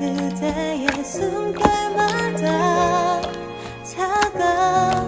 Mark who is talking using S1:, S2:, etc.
S1: 그대의 숨결마다 차가